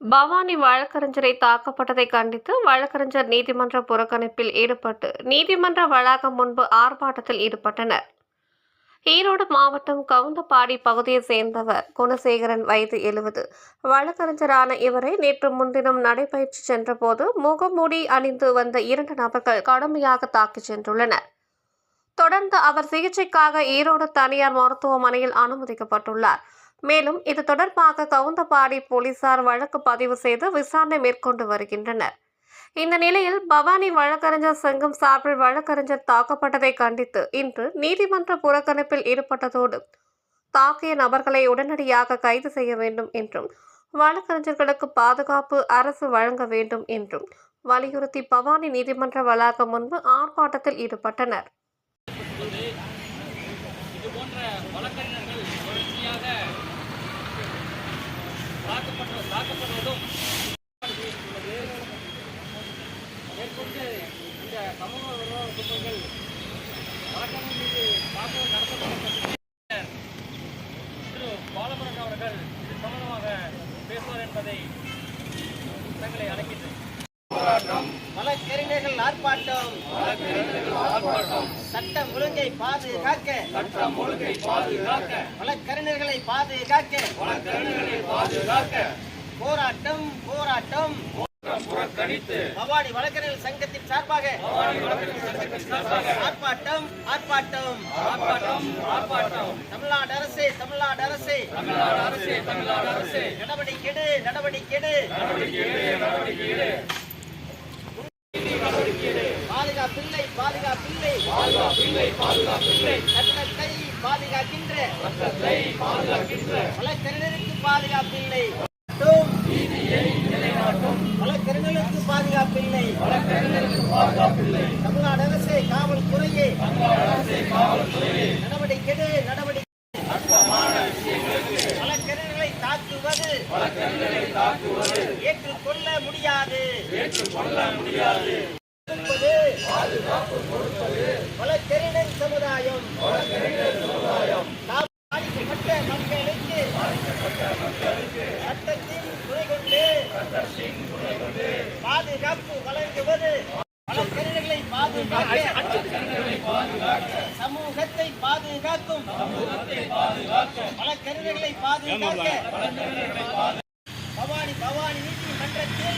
பவானி வழக்கறிஞரை தாக்கப்பட்டதை கண்டித்து வழக்கறிஞர் நீதிமன்ற புறக்கணிப்பில் ஈடுபட்டு நீதிமன்ற வளாகம் முன்பு ஆர்ப்பாட்டத்தில் ஈடுபட்டனர். ஈரோடு மாவட்டம் கவுந்தப்பாடி பகுதியைச் சேர்ந்தவர் குணசேகரன் வயது எழுபது. வழக்கறிஞரான இவரை நேற்று முன்தினம் நடைபயிற்சி சென்றபோது முகமூடி அணிந்து வந்த இரண்டு நபர்கள் கடுமையாக தாக்கிச் சென்றுள்ளனர். தொடர்ந்து அவர் சிகிச்சைக்காக ஈரோடு தனியார் மருத்துவமனையில் அனுமதிக்கப்பட்டுள்ளார். மேலும் இது தொடர்பாக கவுந்தபாடி போலீசார் வழக்கு பதிவு செய்து விசாரணை மேற்கொண்டு வருகின்றனர். இந்த நிலையில் பவானி வழக்கறிஞர் சங்கம் சார்பில் வழக்கறிஞர் தாக்கப்பட்டதை கண்டித்து இன்று நீதிமன்ற புறக்கணிப்பில் ஈடுபட்டதோடு தாக்கிய நபர்களை உடனடியாக கைது செய்ய வேண்டும் என்றும் வழக்கறிஞர்களுக்கு பாதுகாப்பு அரசு வழங்க வேண்டும் என்றும் வலியுறுத்தி பவானி நீதிமன்ற வளாகம் முன்பு ஆர்ப்பாட்டத்தில் ஈடுபட்டனர். இது போன்ற வழக்கறிஞர்கள் தொடர்ச்சியாக தாக்கப்பட்ட தாக்கப்படுவதும் உள்ளது. மேற்கொண்டு இந்த சமூக விரோத குற்றங்கள் வழக்கறிஞர் மீது தாக்குதல் நடத்தப்பட்ட திரு பாலமுருகன் அவர்கள் இது சம்பந்தமாக பேசுவார் என்பதை தங்களை அழைக்கின்றனர் வழக்கறிஞர்கள் ஆர்ப்பாட்டம் சட்டம் ஒழுங்கை பாதுகாக்க. சட்டம் ஒழுங்கை பாதுகாக்க. வழக்கறிஞர்களை பாதுகாக்க. வழக்கறிஞர்களை பாதுகாக்க. போராட்டம் போராட்டம். புறக்கணித்து. பவானி வழக்கறிஞர்கள் சங்கத்தின் சார்பாக. ஆர்ப்பாட்டம் ஆர்ப்பாட்டம். ஆர்ப்பாட்டம் ஆர்ப்பாட்டம். தமிழ்நாடு அரசே தமிழ்நாடு அரசே. தமிழ்நாடு அரசே தமிழ்நாடு அரசே. நடவடிக்கை நடவடிக்கை எடு. பாதுகாப்பில்லை சட்டத்தை பாதுகாக்கின்ற. வழக்கறிஞருக்கு பாதுகாப்பில்லை. வழக்கறிஞர்களுக்கு பாதுகாப்பில்லை. தமிழ்நாடு அரசே காவல்துறையே. நடவடிக்கை. நடவடிக்கை வழக்கறிஞர்களை தாக்குவது. ஏற்றுக்கொள்ள முடியாது. வழக்கறிஞர் பாதுகாப்பு வழங்குவது வழக்கறிஞர்களை பாதுகாக்க சமூகத்தை பாதுகாக்கும். வழக்கறிஞர்களை பாதுகாக்க பவானி பவானி நீதிமன்றத்தில்